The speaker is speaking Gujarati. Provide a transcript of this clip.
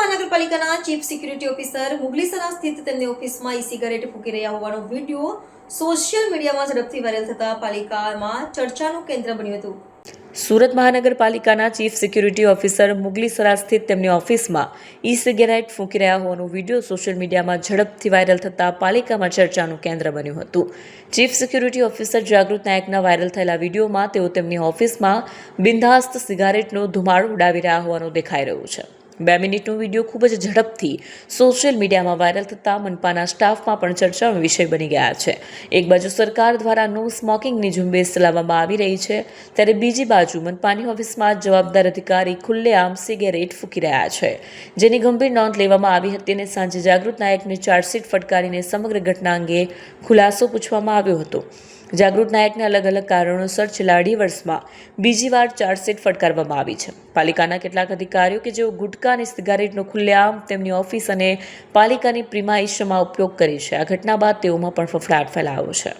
મહાનગરપાલિકાના ચીફ સિક્યુરિટી ઓફિસર મુગલીસરા સ્થિત તેમની ઓફિસમાં ઈ સિગારેટ ફૂંકી રહ્યા હોવાનો વીડિયો સોશિયલ મીડિયામાં ઝડપથી વાયરલ થતા પાલિકામાં ચર્ચાનું કેન્દ્ર બન્યું હતું. સુરત મહાનગરપાલિકાના ચીફ સિક્યુરિટી ઓફિસર મુગલીસરા સ્થિત તેમની ઓફિસમાં ઈ સિગરેટ ફૂંકી રહ્યા હોવાનો વીડિયો સોશિયલ મીડિયામાં ઝડપથી વાયરલ થતાં પાલિકામાં ચર્ચાનું કેન્દ્ર બન્યું હતું. ચીફ સિક્યુરિટી ઓફિસર જાગૃત નાયકના વાયરલ થયેલા વિડીયોમાં તેઓ તેમની ઓફિસમાં બિંદાસ્ત સિગારેટનો ધુમાડો ઉડાવી રહ્યા હોવાનું દેખાઈ રહ્યું છે. બે મિનિટનો વીડિયો ખૂબ જ ઝડપથી સોશિયલ મીડિયામાં વાયરલ થતાં મનપાના સ્ટાફમાં પણ ચર્ચાનો વિષય બની ગયા છે. એક બાજુ સરકાર દ્વારા નો સ્મોકિંગની ઝુંબેશ ચલાવવામાં આવી રહી છે, ત્યારે બીજી બાજુ મનપાની ઓફિસમાં જવાબદાર અધિકારી ખુલ્લેઆમ સિગરેટ ફૂકી રહ્યા છે. જેની ગંભીર નોંધ લેવામાં આવી હતી અને સાંજે જાગૃત નાયકને ચાર્જશીટ ફટકારીને સમગ્ર ઘટના અંગે ખુલાસો પૂછવામાં આવ્યો હતો. જાગૃત નાયકને અલગ અલગ કારણોસર છેલ્લા અઢી વર્ષમાં બીજી વાર ચાર્જશીટ ફટકારવામાં આવી છે. પાલિકાના કેટલાક અધિકારીઓ કે જેઓ ગુટકા અને સિગારેટનો ખુલ્લેઆમ તેમની ઓફિસ અને પાલિકાની પ્રિમાઇશમાં ઉપયોગ કરે છે. આ ઘટના બાદ તેઓમાં પણ ફફડાટ ફેલાયો છે.